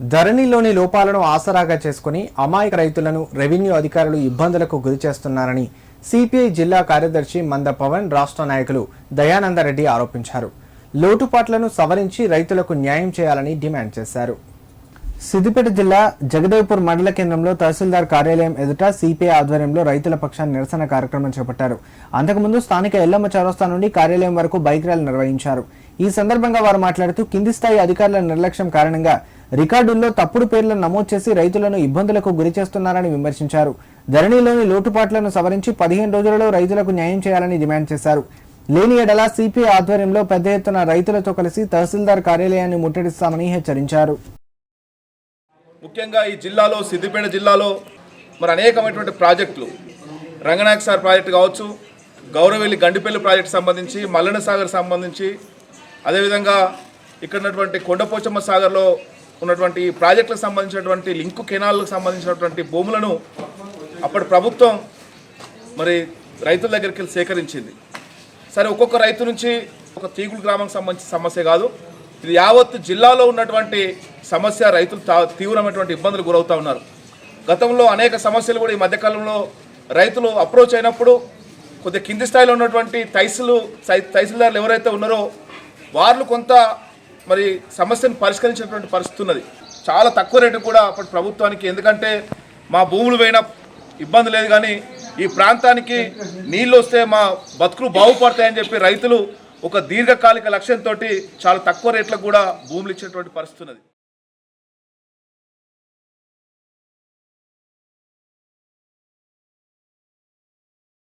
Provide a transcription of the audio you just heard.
ధరణిలోని లోపాలను ఆసరాగా చేసుకుని అమాయక రైతులను రెవెన్యూ అధికారులు ఇబ్బందులకు గురి చేస్తున్నారని సిపిఐ జిల్లా కార్యదర్శి మంద పవన్ రాష్ట్ర నాయకులు దయానందరెడ్డి ఆరోపించారు. లోటుపాట్లను సవరించి రైతులకు న్యాయం చేయాలని డిమాండ్ చేశారు. సిద్దిపేట జిల్లా జగదేవ్పూర్ మండల కేంద్రంలో తహసీల్దార్ కార్యాలయం ఎదుట సిపిఐ ఆధ్వర్యంలో రైతుల పక్షాన్ని నిరసన కార్యక్రమం చేపట్టారు. అంతకుముందు స్థానిక ఎల్లమ్మ చౌరస్తా నుండి కార్యాలయం వరకు బైక్ ర్యాలీ నిర్వహించారు. ఈ సందర్భంగా వారు మాట్లాడుతూ కింది స్థాయి అధికారుల నిర్లక్ష్యం కారణంగా రికార్డుల్లో తప్పుడు పేర్లను నమోదు చేసి రైతులను ఇబ్బందులకు గురి చేస్తున్నారని విమర్శించారు. ధరణిలోని లోటుపాట్లను సవరించి పదిహేను రోజులలో రైతులకు న్యాయం చేయాలని డిమాండ్ చేశారు. లేని ఎడల సిపిఐ ఆధ్వర్యంలో పెద్ద ఎత్తున రైతులతో కలిసి తహసీల్దార్ కార్యాలయాన్ని ముట్టడిస్తామని హెచ్చరించారు. ముఖ్యంగా ఈ జిల్లాలో సిద్దిపేట జిల్లాలో మరి అనేకమైనటువంటి ప్రాజెక్టులు. రంగనాయక సార్ ప్రాజెక్టు కావచ్చు గౌరవెల్లి గండిపల్లి ప్రాజెక్టు సంబంధించి మల్లన సాగర్ సంబంధించి అదేవిధంగా ఇక్కడ ఉన్నటువంటి కొండపోచమ్మ సాగర్లో ఉన్నటువంటి ప్రాజెక్టులకు సంబంధించినటువంటి లింకు కెనాల్కు సంబంధించినటువంటి భూములను అప్పటి ప్రభుత్వం మరి రైతుల దగ్గరికి వెళ్ళి సేకరించింది. సరే ఒక్కొక్క రైతు నుంచి ఒక తీగుడు గ్రామానికి సంబంధించిన సమస్య కాదు. ఇది యావత్ జిల్లాలో ఉన్నటువంటి సమస్య రైతులు తా- తీవ్రమైనటువంటి ఇబ్బందులు గురవుతూ ఉన్నారు. గతంలో అనేక సమస్యలు కూడా ఈ మధ్యకాలంలో రైతులు అప్రోచ్ అయినప్పుడు కొద్దిగా కింది స్థాయిలో ఉన్నటువంటి తైసులు తైసిల్దారులు ఎవరైతే ఉన్నారో వాళ్ళు కొంత మరి సమస్యను పరిష్కరించినటువంటి పరిస్థితి ఉన్నది. చాలా తక్కువ రేటు కూడా అప్పటి ప్రభుత్వానికి ఎందుకంటే మా భూములు పోయినా ఇబ్బంది లేదు కానీ ఈ ప్రాంతానికి నీళ్ళు వస్తే మా బతుకులు బాగుపడతాయని చెప్పి రైతులు ఒక దీర్ఘకాలిక లక్ష్యంతో చాలా తక్కువ రేట్లకు కూడా భూములు ఇచ్చేటువంటి పరిస్థితి ఉన్నది.